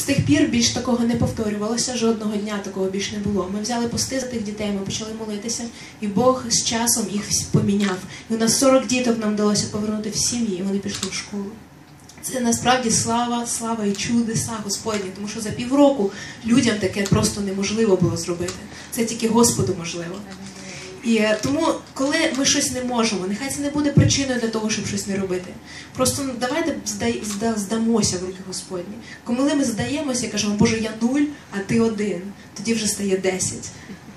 з тих пір більш такого не повторювалося, жодного дня такого більш не було. Ми взяли пости за тих дітей, ми почали молитися, і Бог з часом їх поміняв. І у нас 40 діток нам вдалося повернути в сім'ї, і вони пішли в школу. Це насправді слава, слава і чудеса Господні, тому що за півроку людям таке просто неможливо було зробити. Це тільки Господу можливо. І е, тому, коли ми щось не можемо, нехай це не буде причиною для того, щоб щось не робити. Просто ну, давайте зда, здамося в руки Господні. Коли ми здаємося і кажемо, Боже, я нуль, а ти один, тоді вже стає десять.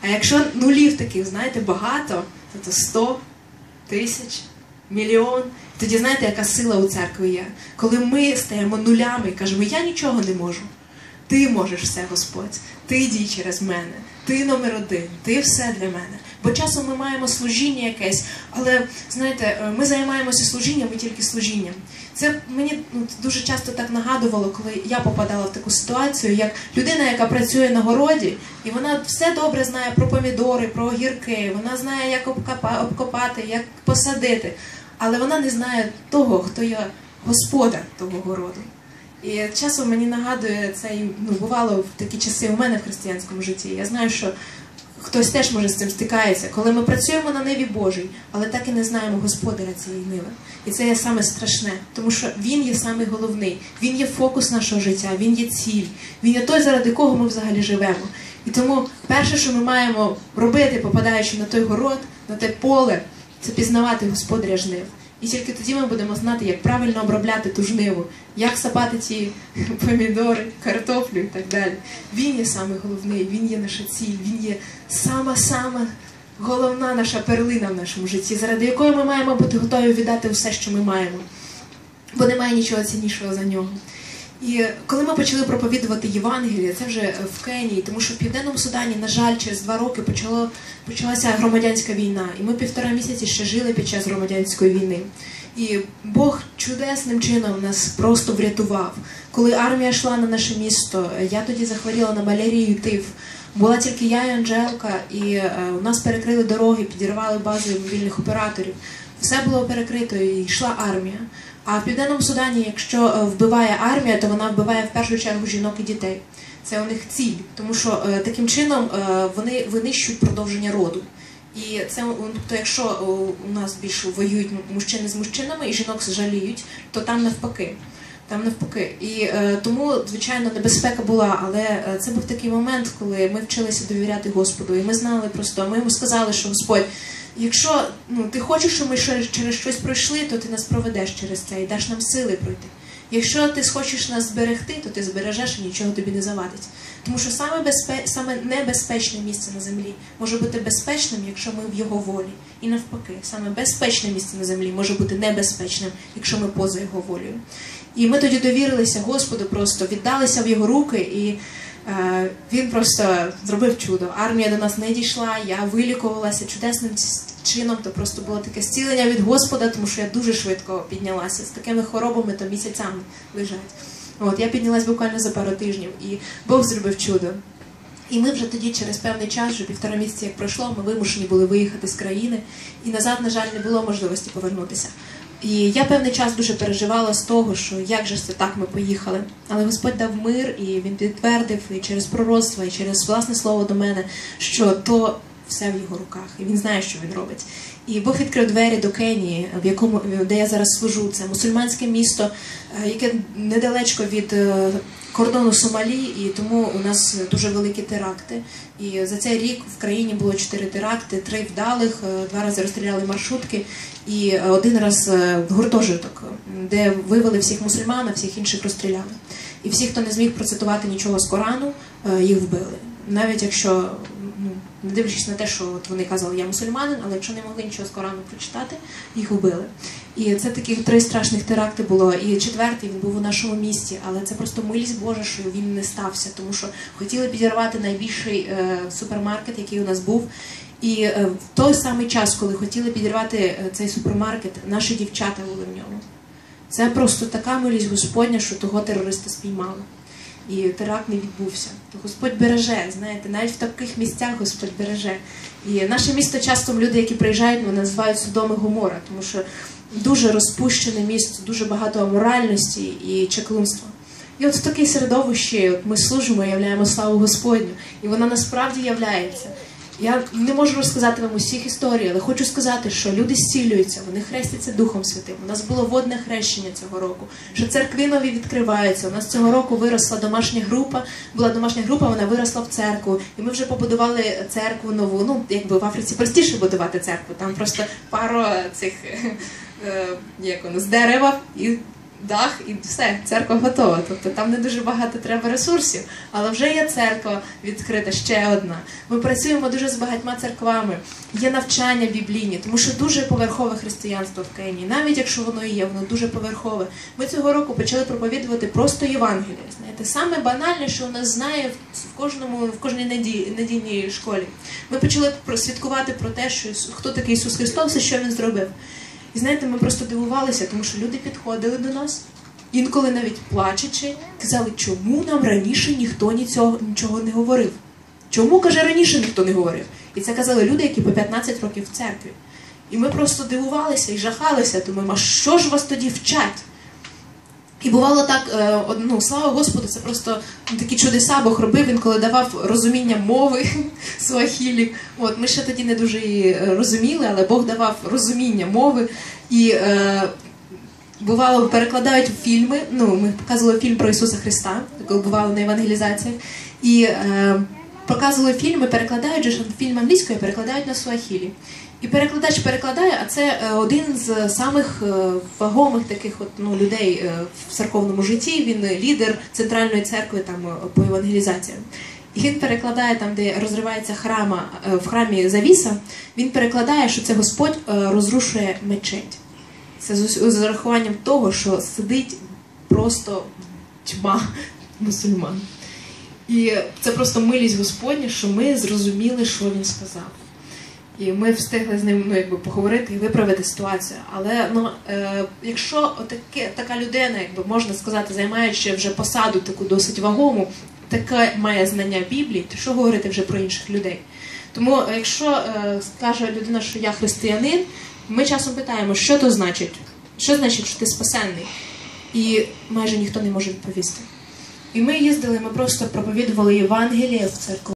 А якщо нулів таких, знаєте, багато, то то сто тисяч, мільйон. Тоді знаєте, яка сила у церкві є? Коли ми стаємо нулями і кажемо, я нічого не можу. Ти можеш все, Господь. Ти дій через мене. Ти номер один, ти все для мене. Бо часом ми маємо служіння якесь, але знаєте, е, ми займаємося служінням і тільки служінням. Це мені ну, дуже часто так нагадувало, коли я попадала в таку ситуацію, як людина, яка працює на городі, і вона все добре знає про помідори, про огірки, вона знає, як обкопа- обкопати, як посадити, але вона не знає того, хто є господар того городу. І часом мені нагадує це, ну, бувало в такі часи у мене в християнському житті. Я знаю, що хтось теж може з цим стикається, коли ми працюємо на ниві Божій, але так і не знаємо господаря цієї ниви. І це є саме страшне, тому що він є саме головний, він є фокус нашого життя, він є ціль, він є той, заради кого ми взагалі живемо. І тому перше, що ми маємо робити, попадаючи на той город, на те поле, це пізнавати господаря жнив. І тільки тоді ми будемо знати, як правильно обробляти ту жниву, як сапати ті помідори, картоплю і так далі. Він є саме головний, він є наша ціль, він є сама-сама головна наша перлина в нашому житті, заради якої ми маємо бути готові віддати все, що ми маємо. Бо немає нічого ціннішого за нього. І коли ми почали проповідувати Євангеліє, це вже в Кенії, тому що в Південному Судані, на жаль, через два роки почало, почалася громадянська війна, і ми півтора місяці ще жили під час громадянської війни. І Бог чудесним чином нас просто врятував. Коли армія йшла на наше місто, я тоді захворіла на малярію тиф. Була тільки я і Анжелка, і е, у нас перекрили дороги, підірвали бази мобільних операторів. Все було перекрито і йшла армія. А в Південному Судані, якщо е, вбиває армія, то вона вбиває в першу чергу жінок і дітей. Це у них ціль, тому що е, таким чином е, вони винищують продовження роду. І це тобто, якщо у нас більше воюють мужчини з мужчинами і жінок жаліють, то там навпаки. Там навпаки. І е, тому, звичайно, небезпека була, але е, це був такий момент, коли ми вчилися довіряти Господу. І ми знали просто, ми йому сказали, що Господь, якщо ну, ти хочеш, щоб ми ще через щось пройшли, то ти нас проведеш через це і даш нам сили пройти. Якщо ти хочеш нас зберегти, то ти збережеш і нічого тобі не завадить. Тому що саме безпе... саме небезпечне місце на землі може бути безпечним, якщо ми в його волі. І навпаки, саме безпечне місце на землі може бути небезпечним, якщо ми поза його волею. І ми тоді довірилися Господу, просто віддалися в його руки, і е, він просто зробив чудо. Армія до нас не дійшла, я вилікувалася чудесним чином. То просто було таке зцілення від Господа, тому що я дуже швидко піднялася з такими хворобами, то місяцями лежать. От я піднялась буквально за пару тижнів, і Бог зробив чудо. І ми вже тоді, через певний час, вже півтора місяці, як пройшло, ми вимушені були виїхати з країни, і назад, на жаль, не було можливості повернутися. І я певний час дуже переживала з того, що як же це так ми поїхали. Але Господь дав мир, і він підтвердив і через пророцтво, і через власне слово до мене, що то все в його руках, і він знає, що він робить. І Бог відкрив двері до Кенії, в якому де я зараз служу. Це мусульманське місто, е, яке недалечко від е, кордону Сомалі, і тому у нас дуже великі теракти. І за цей рік в країні було чотири теракти, три вдалих, е, два рази розстріляли маршрутки, і один раз гуртожиток, де вивели всіх мусульман, а всіх інших розстріляли. І всі, хто не зміг процитувати нічого з Корану, їх вбили. Навіть якщо не дивлячись на те, що от вони казали, я мусульманин, але якщо не могли нічого з Корану прочитати, їх убили. І це такі три страшних теракти було. І четвертий він був у нашому місті, але це просто милість Божа, що він не стався, тому що хотіли підірвати найбільший е, супермаркет, який у нас був. І е, в той самий час, коли хотіли підірвати е, цей супермаркет, наші дівчата були в ньому. Це просто така милість Господня, що того терориста спіймали і теракт не відбувся. То Господь береже, знаєте, навіть в таких місцях Господь береже. І наше місто часто люди, які приїжджають, вони називають Судоми Гомора, тому що дуже розпущене місто, дуже багато аморальності і чеклунства. І от в такій середовище от ми служимо, являємо славу Господню, і вона насправді являється. Я не можу розказати вам усіх історій, але хочу сказати, що люди зцілюються, вони хрестяться Духом Святим. У нас було водне хрещення цього року, що церкви нові відкриваються. У нас цього року виросла домашня група, була домашня група, вона виросла в церкву. І ми вже побудували церкву нову. Ну, якби в Африці простіше будувати церкву. Там просто пару цих е, як воно, з дерева і дах, і все, церква готова. Тобто там не дуже багато треба ресурсів, але вже є церква відкрита, ще одна. Ми працюємо дуже з багатьма церквами. Є навчання біблійні, тому що дуже поверхове християнство в Кенії. Навіть якщо воно і є, воно дуже поверхове. Ми цього року почали проповідувати просто Євангеліє. Знаєте, саме банальне, що у нас знає в кожному в кожній надій, надійній школі. Ми почали просвідкувати про те, що хто такий Ісус Христос і що Він зробив. І знаєте, ми просто дивувалися, тому що люди підходили до нас, інколи навіть плачучи, казали, чому нам раніше ніхто нічого, нічого не говорив. Чому, каже, раніше ніхто не говорив? І це казали люди, які по 15 років в церкві. І ми просто дивувалися і жахалися, думаємо, а що ж вас тоді вчать? І бувало так, е, ну, слава Господу, це просто такі чудеса Бог робив, він коли давав розуміння мови суахілі. От, ми ще тоді не дуже її розуміли, але Бог давав розуміння мови. І е, бувало, перекладають фільми. Ну, ми показували фільм про Ісуса Христа, коли бувало на евангелізаціях. І е, показували фільми, перекладають фільм англійською, перекладають на суахілі. І перекладач перекладає, а це е, один з самих е, вагомих таких от, ну, людей е, в церковному житті. Він лідер центральної церкви там по евангелізаціям. І він перекладає там, де розривається храма в храмі завіса. Він перекладає, що це Господь розрушує мечеть. Це з урахуванням того, що сидить просто тьма мусульман. І це просто милість Господня, що ми зрозуміли, що він сказав. І ми встигли з ним ну, якби, поговорити і виправити ситуацію. Але ну, е, якщо отаке, така людина, якби можна сказати, займаючи вже посаду таку досить вагому, таке має знання Біблії, то що говорити вже про інших людей? Тому, е, якщо е, скаже людина, що я християнин, ми часом питаємо, що то значить? Що значить, що ти спасенний? І майже ніхто не може відповісти. І ми їздили, ми просто проповідували Євангеліє в церкву.